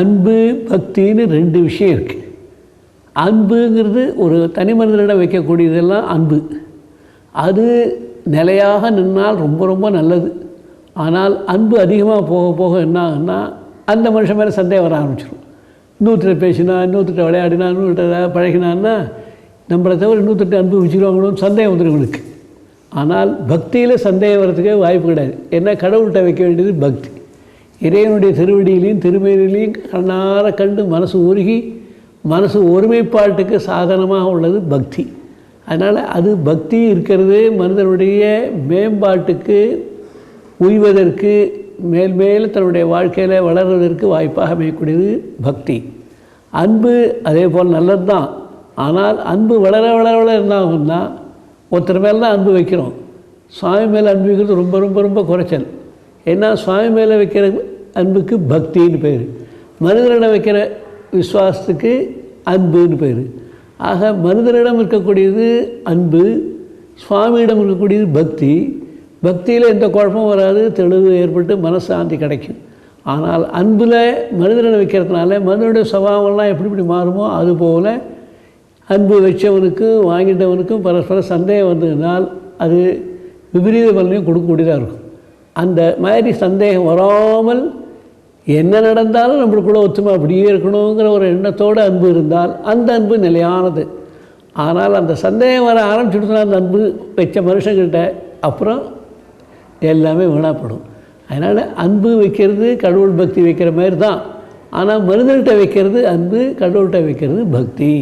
அன்பு பக்தின்னு ரெண்டு விஷயம் இருக்குது அன்புங்கிறது ஒரு தனி மனிதனிடம் வைக்கக்கூடியதெல்லாம் அன்பு. அது நிலையாக நின்னால் ரொம்ப ரொம்ப நல்லது. ஆனால் அன்பு அதிகமாக போக போக என்ன ஆகுன்னா அந்த மனுஷன் மேலே சந்தேகம் வர ஆரம்பிச்சிடும் இன்னொருத்தர் பேசினா இன்னொருத்தர் விளையாடினா இன்னொருத்தர் பழகினான்னா நம்மளை தவிர இன்னொருத்தர் அன்பு வச்சுருவாங்களோன்னு சந்தேகம் வந்துடும் இவனுக்கு. ஆனால் பக்தியில் சந்தேகம் வர்றதுக்கே வாய்ப்பு கிடையாது. ஏன்னா கடவுள்கிட்ட வைக்க வேண்டியது பக்தி. இறைவனுடைய திருவடியிலையும் திருமேனிலையும் கண்ணார கண்டு மனசு உருகி மனசு ஒருமைப்பாட்டுக்கு சாதனமாக உள்ளது பக்தி. அதனால் அது பக்தி இருக்கிறது மனிதனுடைய மேம்பாட்டுக்கு உய்வதற்கு மேல் மேல் தன்னுடைய வாழ்க்கையில் வளர்வதற்கு வாய்ப்பாக அமையக்கூடியது பக்தி. அன்பு அதே போல் நல்லது தான் ஆனால் அன்பு வளர வளர வளர என்ன ஒருத்தர் மேலே தான் அன்பு வைக்கிறோம். சுவாமி மேலே அன்பு வைக்கிறது ரொம்ப ரொம்ப ரொம்ப குறைச்சல். ஏன்னா சுவாமி மேலே வைக்கிற அன்புக்கு பக்தின்னு பேர். மனிதனிடம் வைக்கிற விஸ்வாசத்துக்கு அன்புன்னு பேர். ஆக மனிதனிடம் இருக்கக்கூடியது அன்பு சுவாமியிடம் இருக்கக்கூடியது பக்தி. பக்தியில் எந்த குழப்பமும் வராது தெளிவு ஏற்பட்டு மனசாந்தி கிடைக்கும். ஆனால் அன்பில் மனிதனை வைக்கிறதுனால மனிதனுடைய சபாவம்லாம் எப்படி இப்படி மாறுமோ அதுபோல் அன்பு வச்சவனுக்கும் வாங்கிட்டவனுக்கும் பரஸ்பர சந்தேகம் வந்ததுனால் அது விபரீத பலனையும் கொடுக்கக்கூடியதாக இருக்கும். அந்த மாதிரி சந்தேகம் வராமல் என்ன நடந்தாலும் நம்மளுக்குள்ளே ஒத்துமை அப்படியே இருக்கணுங்கிற ஒரு எண்ணத்தோடு அன்பு இருந்தால் அந்த அன்பு நிலையானது. ஆனால் அந்த சந்தேகம் வர ஆரம்பிச்சுட்டுனா அந்த அன்பு வச்ச மனுஷங்கிட்ட அப்புறம் எல்லாமே வீணாப்படும். அதனால் அன்பு வைக்கிறது கடவுள் பக்தி வைக்கிற மாதிரி தான். ஆனால் மனிதர்கிட்ட வைக்கிறது அன்பு கடவுள்கிட்ட வைக்கிறது பக்தி.